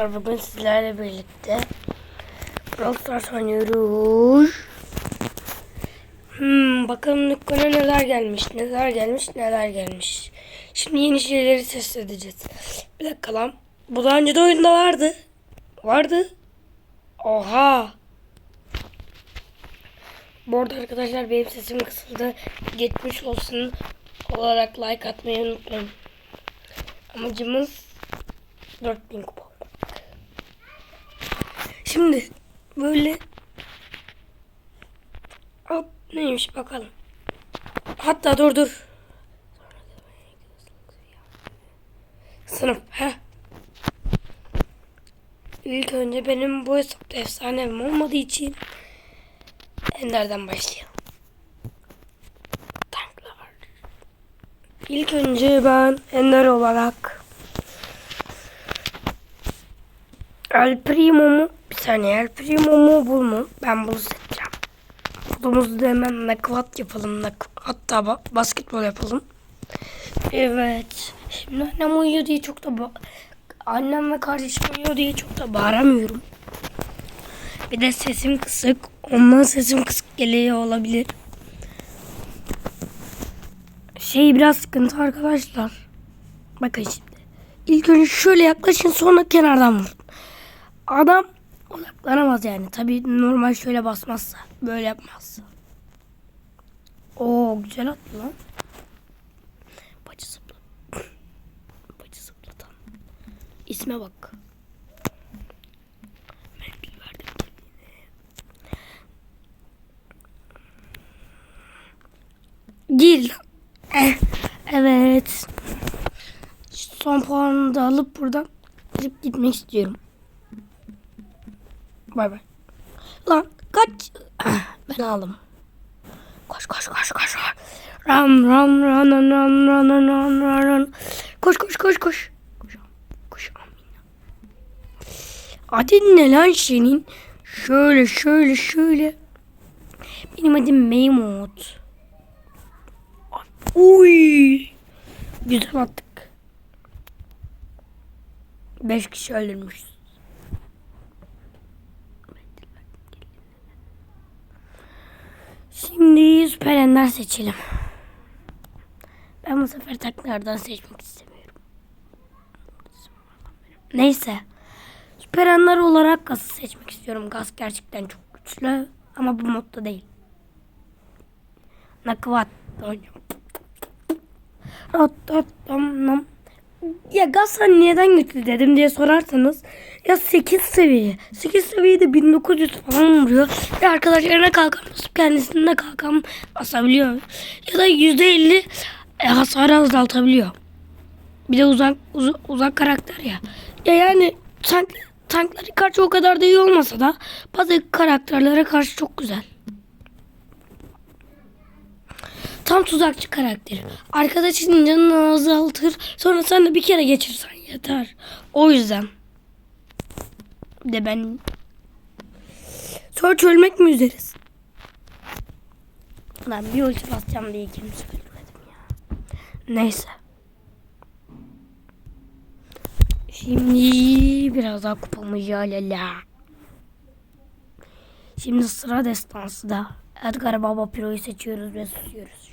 arkadaşlar bugün sizlerle birlikte Brawl Stars oynuyoruz. Hmm, bakalım dükkana neler gelmiş, neler gelmiş, neler gelmiş. Şimdi yeni şeyleri test edeceğiz. Bir dakika lan. Bu daha önce de oyunda vardı. Vardı. Oha. Bu arada arkadaşlar benim sesim kısıldı. Geçmiş olsun olarak like atmayı unutmayın. Amacımız 4000 kupa. Şimdi böyle Hop neymiş bakalım. Hatta dur dur. Sınıf he. İlk önce benim bu hesapta efsanem olmadığı için Ender'den başlayalım. Tanklar. İlk önce ben Ender olarak El Primo mu? Bir saniye El Primo mu bul mu? Ben bunu seçeceğim. Bulumuzu da hemen nakvat yapalım. Hatta ba- basketbol yapalım. Evet. Şimdi annem uyuyor diye çok da annem ve kardeşim uyuyor diye çok da bağıramıyorum. Bir de sesim kısık. Ondan sesim kısık geliyor olabilir. Şey biraz sıkıntı arkadaşlar. Bakın şimdi. İlk önce şöyle yaklaşın sonra kenardan vurun. Adam odaklanamaz yani. Tabi normal şöyle basmazsa. Böyle yapmazsa. Oo güzel attı lan. Bacı zıpla. Bacı zıplatan. İsme bak. Gir. Eh, evet. Son puanını da alıp buradan gidip gitmek istiyorum. Bay bay. Lan kaç. Ben aldım. Koş koş koş koş. Ram ram ram ram ram ram ram ram ram koş koş koş. Koş koş. Adın ne lan senin? Şöyle şöyle şöyle. Benim adım Meymut. Uy. Güzel attık. Beş kişi öldürmüşüz. Şimdi süper ender seçelim. Ben bu sefer taklardan seçmek istemiyorum. Neyse. Süper ender olarak gazı seçmek istiyorum. Gaz gerçekten çok güçlü. Ama bu modda değil. Nakvat oynuyorum. Rattatamam. Ya Gazhan neden güçlü dedim diye sorarsanız ya 8 seviye. 8 seviyede 1900 falan vuruyor. Ve arkadaşlarına kalkan kendisine kalkan basabiliyor. Ya da %50 e, hasarı azaltabiliyor. Bir de uzak uz- uzak karakter ya. Ya yani tank, tanklara karşı o kadar da iyi olmasa da bazı karakterlere karşı çok güzel. Tam tuzakçı karakteri. Arkadaşının canını azaltır. Sonra sen de bir kere geçirsen yeter. O yüzden. De ben... Sonra ölmek mi üzeriz? Lan bir ulti basacağım diye ikimiz söylemedim ya. Neyse. Şimdi biraz daha kupamı yalala. Şimdi sıra destansı da. Edgar Baba Piro'yu seçiyoruz ve susuyoruz.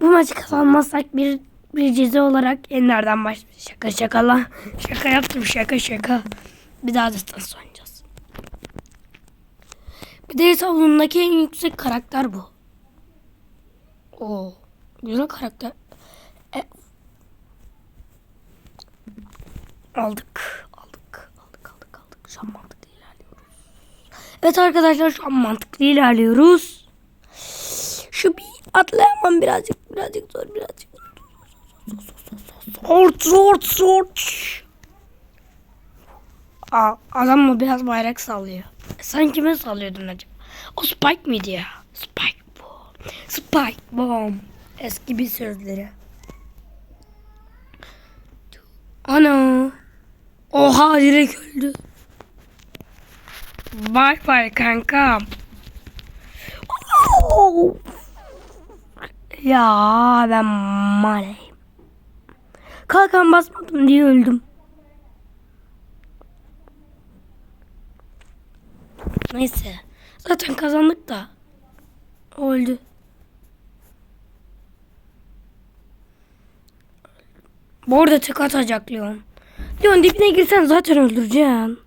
Bu maçı kazanmazsak bir bir ceza olarak Ender'den başlıyoruz. Şaka şaka lan. Şaka yaptım şaka şaka. Bir daha destans oynayacağız. Bir de hesabımdaki en yüksek karakter bu. Oo, güzel karakter. E, aldık. Aldık. Aldık aldık aldık. Şu an mantıklı ilerliyoruz. Evet arkadaşlar şu an mantıklı ilerliyoruz. Şu bir atlayamam birazcık birazcık zor birazcık zor. Zor zor. Aa, adam mı biraz bayrak sallıyor. E, sen kime sallıyordun acaba? O Spike miydi ya? Spike bu. Spike bomb. Eski bir sözleri. Ana. Oha direkt öldü. Bye bye kankam. Oh. Ya ben maleyim. Kalkan basmadım diye öldüm. Neyse. Zaten kazandık da. O öldü. Bu arada tek atacak Leon. Leon dibine girsen zaten öldüreceğim.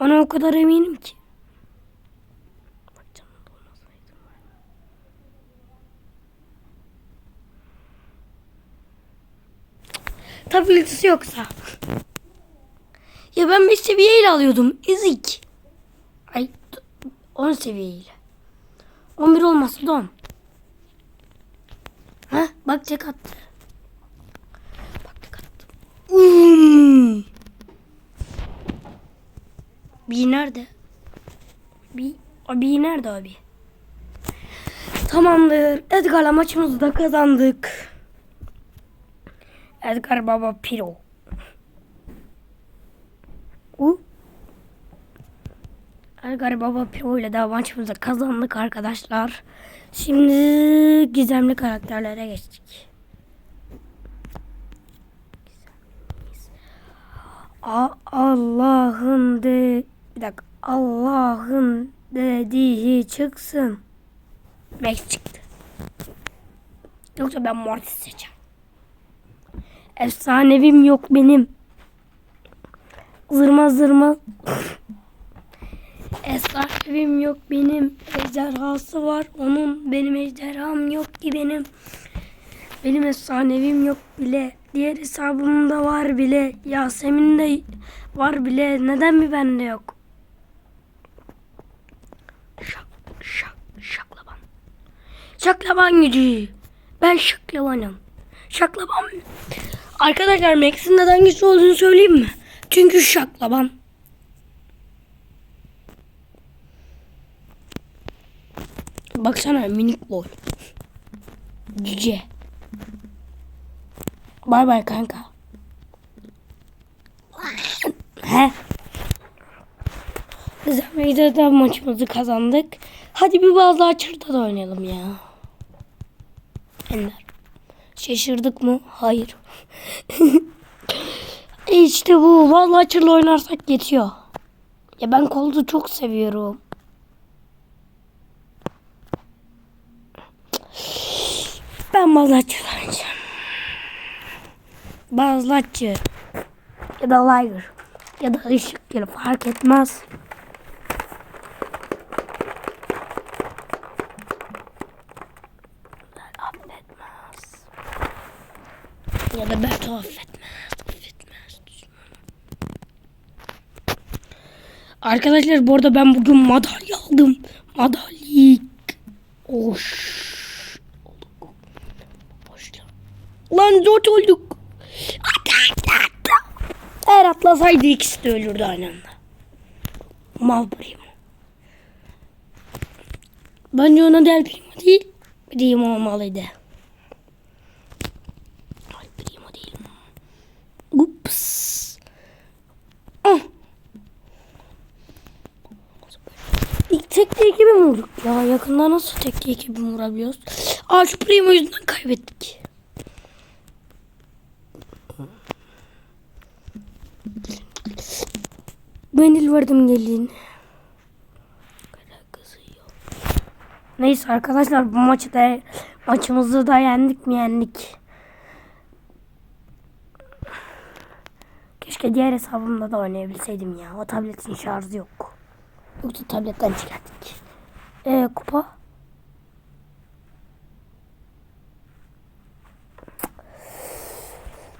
Ona o kadar eminim ki. Ultisi yoksa. Ya ben 5 seviyeyle alıyordum. Ezik. Ay 10 seviyeyle. 11 olması da 10. Ha bak tek attı. Bak tek attı. Hmm. Bir nerede? Bir, o bir nerede abi? Tamamdır. Edgar'la maçımızı da kazandık. Edgar Baba Piro. U. Edgar Baba Piro ile de maçımızı kazandık arkadaşlar. Şimdi gizemli karakterlere geçtik. Allah'ın de bir dakika Allah'ın dediği çıksın. Max çıktı. Yoksa ben Mortis seçeceğim. Efsanevim yok benim. Zırma zırma. Efsanevim yok benim. Ejderhası var onun. Benim ejderham yok ki benim. Benim efsanevim yok bile. Diğer hesabımda var bile. Yasemin de var bile. Neden mi bende yok? Şak, şak, şaklaban. Şaklaban gücü. Ben şaklabanım. Şaklaban. Arkadaşlar Max'in neden güçlü olduğunu söyleyeyim mi? Çünkü şaklaban. Baksana minik boy. Cüce. Bay bay kanka. He. Biz videoda maçımızı kazandık. Hadi bir bazı açırda da oynayalım ya. Ender. Şaşırdık mı? Hayır. işte bu. Vallahi açırla oynarsak yetiyor. Ya ben koldu çok seviyorum. Ben bazılatçı oynayacağım. Bazılatçı. Ya da Liger. Ya da ışık gibi fark etmez. Arkadaşlar bu arada ben bugün madalya aldım. Madalya. Oş. Hoş lan. Lan dört olduk. Eğer atlasaydı ikisi de ölürdü aynı anda. Mal primo. Bence ona del primo değil. Primo olmalıydı. Ay primo değil. Ups. Ah. İlk tekli ekibi mi vurduk? Ya yakında nasıl tekli ekibi vurabiliyoruz? Aa şu primo yüzünden kaybettik. Ben il verdim gelin. Neyse arkadaşlar bu maçı da maçımızı da yendik mi yendik. Keşke diğer hesabımda da oynayabilseydim ya. O tabletin şarjı yok. Yoksa tabletten çıkarttık. Ee, kupa.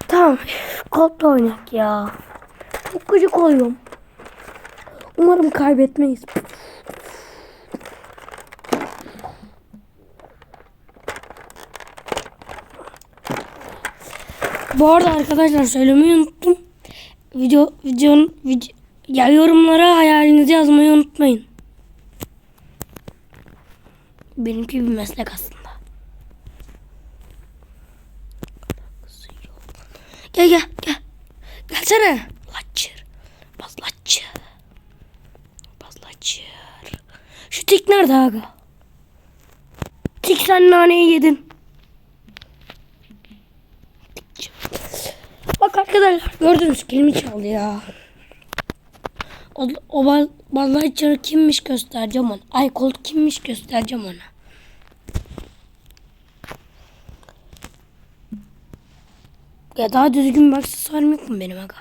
Tamam. Kodla oynak ya. Çok gıcık oluyorum. Umarım kaybetmeyiz. Bu arada arkadaşlar söylemeyi unuttum. Video videonun video, ya yorumlara hayalinizi yazmayı unutmayın. Benimki bir meslek aslında. Gel gel gel. Gelsene. Latçır. Baz latçır. Şu tik nerede aga? Tik sen naneyi yedin. Bak arkadaşlar gördünüz kilimi çaldı ya. O, o ba- Ballaçarı kimmiş göstereceğim ona. Ay Colt kimmiş göstereceğim ona. Ya daha düzgün bir aksesuarım yok mu benim aga?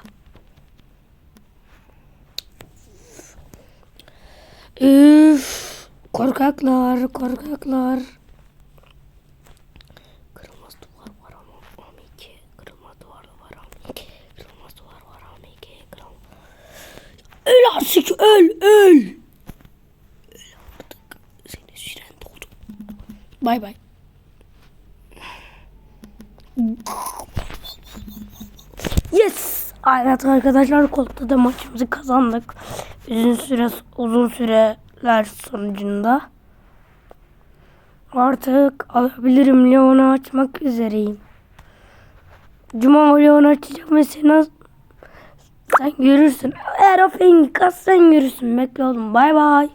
Üf, korkaklar, korkaklar. Kırılmaz duvar var ama. Kırılmaz. Öl artık öl öl. Öl artık. Senin süren doldu. Bay bay. Evet arkadaşlar koltukta da maçımızı kazandık. Uzun süre uzun süreler sonucunda. Artık alabilirim. Leon'u açmak üzereyim. Cuma Leon'u açacağım ve sen, sen görürsün. Eğer o kas sen görürsün. Bekle oğlum. Bay bay.